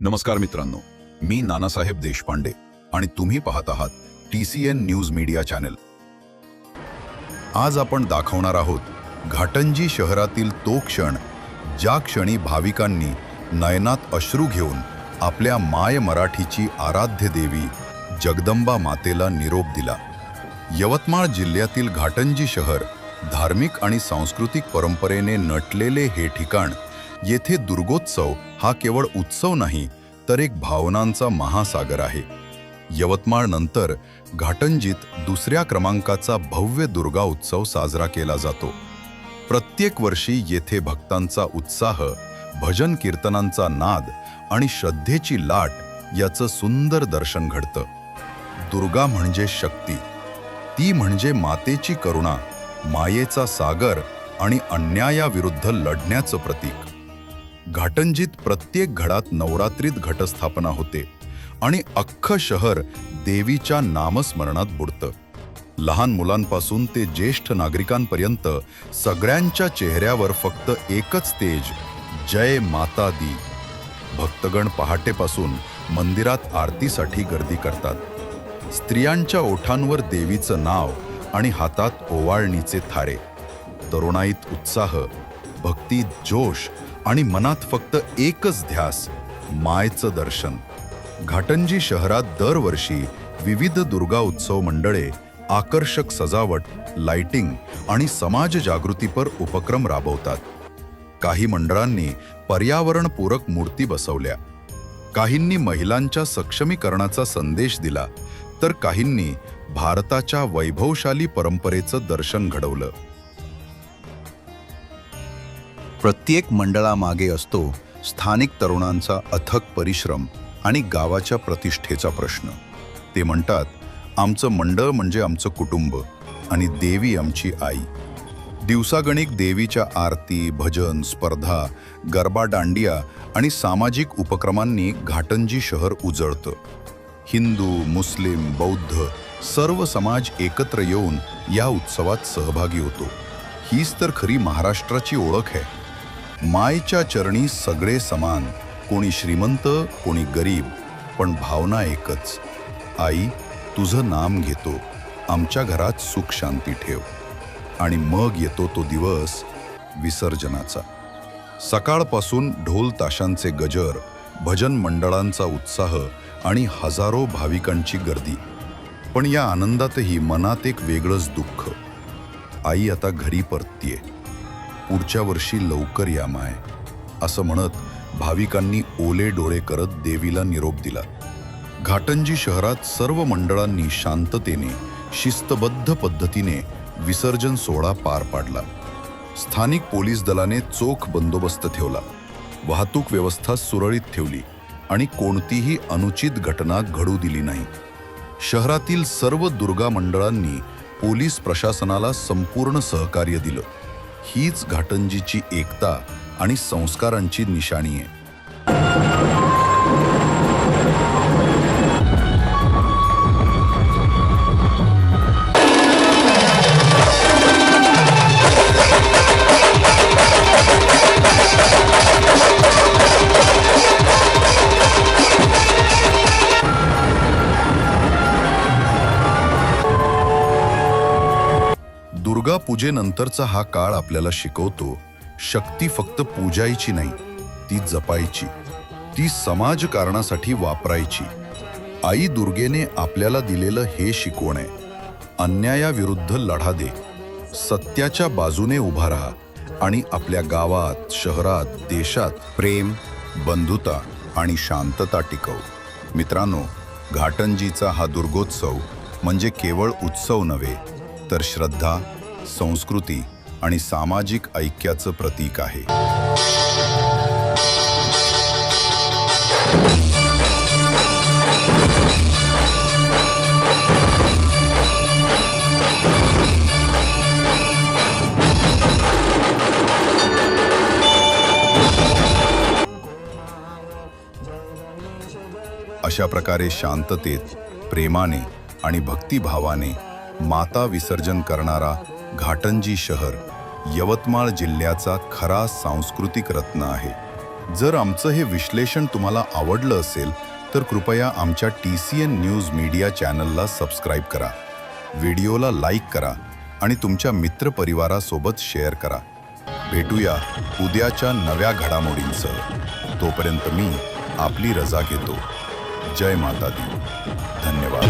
नमस्कार मित्रांनो मी नानासाहेब देशपांडे आणि तुम्ही पाहत आहात T C N news media channel. आज आपण दाखवणार आहोत घाटंजी शहरातील तो क्षण ज्या क्षणी भाविकांनी नयनात अश्रू घेऊन आपल्या माय मराठीची आराध्य देवी जगदंबा मातेला निरोप दिला. यवतमाळ जिल्ह्यातील घाटंजी शहर धार्मिक आणि सांस्कृतिक परंपरेने नटलेले हे ठिकाण येथे दुर्गोत्सव हा केवळ उत्सव नाही तर एक भावनांचा महासागर आहे. यवतमाळ नंतर घाटंजीत दुसऱ्या क्रमांकाचा भव्य दुर्गा उत्सव साजरा केला जातो. प्रत्येक वर्षी येथे भक्तांचा उत्साह भजन कीर्तनांचा नाद आणि श्रद्धेची लाट याचं सुंदर दर्शन घडतं. दुर्गा म्हणजे शक्ती ती म्हणजे मातेची करुणा मायेचा सागर आणि अन्यायाविरुद्ध लढण्याचं प्रतीक. घाटंजीत प्रत्येक घडात नवरात्रीत घटस्थापना होते आणि अख्खं शहर देवीच्या नामस्मरणात बुडतं. लहान मुलांपासून ते ज्येष्ठ नागरिकांपर्यंत सगळ्यांच्या चेहऱ्यावर फक्त एकच तेज जय माता दी. भक्तगण पहाटेपासून मंदिरात आरतीसाठी गर्दी करतात. स्त्रियांच्या ओठांवर देवीचं नाव आणि हातात ओवाळणीचे थारे. तरुणाईत उत्साह भक्तीत जोश आणि मनात फक्त एकच ध्यास मायचं दर्शन. घाटंजी शहरात दरवर्षी विविध दुर्गा उत्सव मंडळे आकर्षक सजावट लाइटिंग आणि समाज जागृतीपर उपक्रम राबवतात. काही मंडळांनी पर्यावरणपूरक मूर्ती बसवल्या. काहींनी महिलांच्या सक्षमीकरणाचा संदेश दिला तर काहींनी भारताच्या वैभवशाली परंपरेचं दर्शन घडवलं. प्रत्येक मंडळामागे असतो स्थानिक तरुणांचा अथक परिश्रम आणि गावाच्या प्रतिष्ठेचा प्रश्न. ते म्हणतात आमचं मंडळ म्हणजे आमचं कुटुंब आणि देवी आमची आई. दिवसागणिक देवीच्या आरती भजन स्पर्धा गरबा दांडिया आणि सामाजिक उपक्रमांनी घाटंजी शहर उजळतं. हिंदू मुस्लिम बौद्ध सर्व समाज एकत्र येऊन या उत्सवात सहभागी होतो. हीच तर खरी महाराष्ट्राची ओळख आहे. मायच्या चरणी सगळे समान. कोणी श्रीमंत कोणी गरीब पण भावना एकच. आई तुझं नाम घेतो. आमच्या घरात सुख शांती ठेव. आणि मग येतो तो दिवस विसर्जनाचा. सकाळपासून ढोल ताशांचे गजर भजन मंडळांचा उत्साह आणि हजारो भाविकांची गर्दी. पण या आनंदातही मनात एक वेगळंच दुःख. आई आता घरी परततीये पुढच्या वर्षी लवकर या माय असं म्हणत भाविकांनी ओले डोळे करत देवीला निरोप दिला. घाटंजी शहरात सर्व मंडळांनी शांततेने शिस्तबद्ध पद्धतीने विसर्जन सोहळा पार पाडला. स्थानिक पोलीस दलाने चोख बंदोबस्त ठेवला. वाहतूक व्यवस्था सुरळीत ठेवली आणि कोणतीही अनुचित घटना घडू दिली नाही. शहरातील सर्व दुर्गा मंडळांनी पोलीस प्रशासनाला संपूर्ण सहकार्य दिलं. हीच घाटंजीची एकता आणि संस्कारांची निशाणी आहे. पूजेनंतरचा हा काळ आपल्याला शिकवतो शक्ती फक्त पूजायची नाही ती जपायची. ती समाजकारणासाठी वापरायची. आई दुर्गेने आपल्याला दिलेलं हे शिकवण आहे अन्यायाविरुद्ध लढा दे सत्याच्या बाजूने उभा राहा आणि आपल्या गावात शहरात देशात प्रेम बंधुता आणि शांतता टिकव. मित्रांनो घाटंजीचा हा दुर्गोत्सव म्हणजे केवळ उत्सव नव्हे तर श्रद्धा संस्कृती आणि सामाजिक ऐक्याचं प्रतीक आहे. अशा प्रकारे शांततेत प्रेमाने आणि भक्तिभावाने माता विसर्जन करणारा घाटंजी शहर यवतमाळ जिल्ह्याचा खरा सांस्कृतिक रत्न आहे. जर आमचं हे विश्लेषण तुम्हाला आवडलं असेल तर कृपया आमच्या T C N news media चॅनलला सबस्क्राईब करा व्हिडिओला लाईक करा आणि तुमच्या मित्रपरिवारासोबत शेअर करा. भेटूया उद्याच्या नव्या घडामोडींसह. तोपर्यंत मी आपली रजा घेतो. जय माता दी धन्यवाद.